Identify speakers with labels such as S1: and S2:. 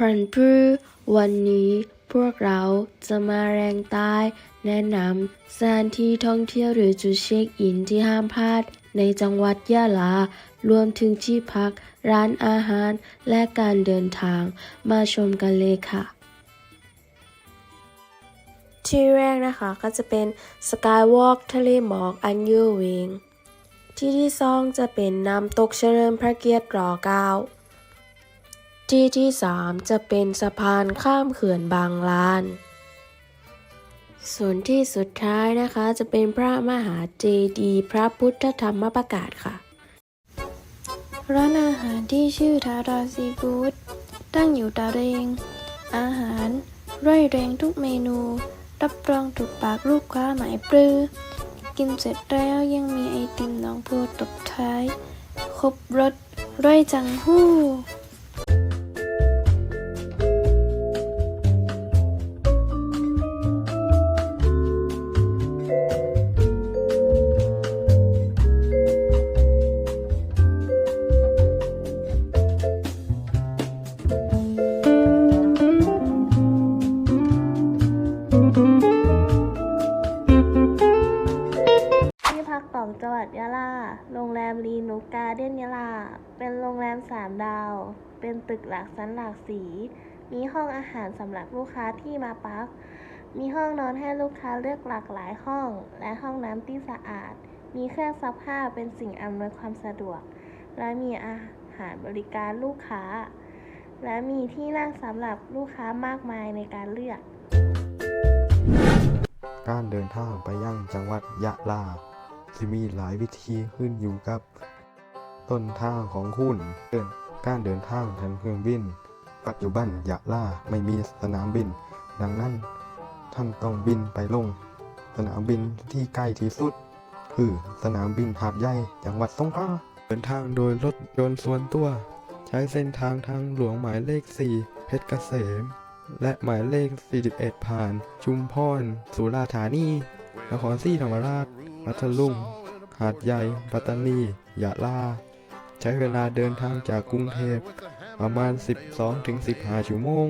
S1: พรันพรือวันนี้พวกเราจะมาแรงใต้แนะนำสถานที่ท่องเที่ยวหรือจุดเช็คอินที่ห้ามพลาดในจังหวัดยะลา รวมถึงที่พัก ร้านอาหาร และการเดินทาง มาชมกันเลยค่ะ ที่แรกนะคะก็จะเป็นสกายวอล์กทะเลหมอกอันยอเวงที่ที่สองจะเป็นน้ำตกเฉลิมพระเกียรติรอเก้า ที่ที่สามจะเป็นสะพานข้ามเขื่อนบางลาน ส่วนที่สุดท้ายนะคะจะเป็นพระมหาเจดีย์พระพุทธธรรมประกาศค่ะ
S2: ร้านอาหารที่ชื่อทาราซีฟู้ดตั้งอยู่ตาเรง อาหารร่อยแรงทุกเมนู รับรองถูกปากลูกค้าหมายปรือกินเสร็จแล้วยังมีไอติมน้องพูตบท้าย ครบรสร่อยจังหู้
S3: จังหวัดยะลา โรงแรมรีโนการ์เด้นยะลา เป็นโรงแรมสามดาว เป็นตึกหลักชั้นหลากสี มีห้องอาหารสำหรับลูกค้าที่มาพัก มีห้องนอนให้ลูกค้าเลือกหลากหลายห้อง และห้องน้ำที่สะอาด มีเครื่องซักผ้าเป็นสิ่งอำนวยความสะดวก และมีอาหารบริการลูกค้า และมีที่นั่งสำหรับลูกค้ามากมายในการเลือก
S4: การเดินทางไปยังจังหวัดยะลา จะมีหลายวิธีขึ้นอยู่กับ ต้นทางของคุณเดินการเดินทางทางเครื่องบิน ปัจจุบันยะลาไม่มีสนามบิน ดังนั้น ท่านต้องบินไปลง สนามบินที่ใกล้ที่สุด คือสนามบินหาดใหญ่จังหวัดสงขลาเดินทางโดยรถยนต์ส่วนตัว ใช้เส้นทางทางหลวงหมายเลข 4 เพชรเกษม และหมายเลข 41 ผ่าน ชุมพร สุราษฎร์ธานีนครศรีธรรมราชพัทลุง หาดใหญ่ ปัตตานี ยะลา ใช้เวลาเดินทางจากกรุงเทพประมาณ 12-15 ชั่วโมง